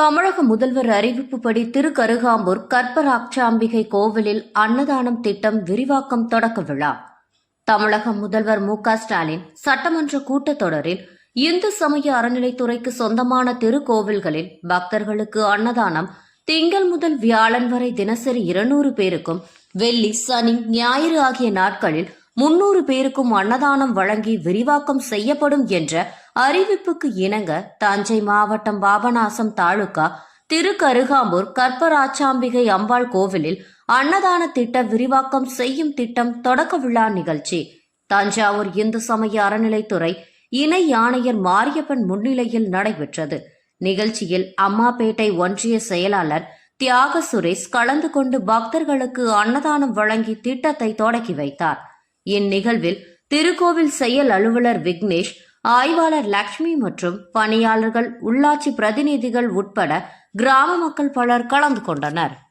தமிழக முதல்வர் அறிவிப்புப்படி திருக்கருகாம்பூர் கற்பராட்சாம்பிகை கோவிலில் அன்னதானம் திட்டம் விரிவாக்கம் தொடக்க விழா. தமிழக முதல்வர் மு ஸ்டாலின் சட்டமன்ற கூட்டத்தொடரில் இந்து சமய அறநிலைத்துறைக்கு சொந்தமான திருக்கோவில்களில் பக்தர்களுக்கு அன்னதானம் திங்கள் முதல் வியாழன் வரை தினசரி இருநூறு பேருக்கும் வெள்ளி சனி ஞாயிறு ஆகிய நாட்களில் முன்னூறு பேருக்கும் அன்னதானம் வழங்கி விரிவாக்கம் செய்யப்படும் என்ற அறிவிப்புக்கு இணங்க தஞ்சை மாவட்டம் பாபநாசம் தாலுகா திருக்கருகாம்பூர் கற்பராச்சாம்பிகை அம்பாள் கோவிலில் அன்னதான திட்ட விரிவாக்கம் செய்யும் திட்டம் தொடக்க விழா நிகழ்ச்சி. தஞ்சாவூர் இந்து சமய அறநிலைத்துறை இணை ஆணையர் மாரியப்பன் முன்னிலையில் நடைபெற்றது. நிகழ்ச்சியில் அம்மாபேட்டை ஒன்றிய செயலாளர் தியாக சுரேஷ் கலந்து கொண்டு பக்தர்களுக்கு அன்னதானம் வழங்கி திட்டத்தை தொடக்கி வைத்தார். இந்நிகழ்வில் திருக்கோவில் செயல் அலுவலர் விக்னேஷ் ஆய்வாளர் லக்ஷ்மி மற்றும் பணியாளர்கள் உள்ளாட்சி பிரதிநிதிகள் உட்பட கிராம மக்கள் பலர் கலந்து கொண்டனர்.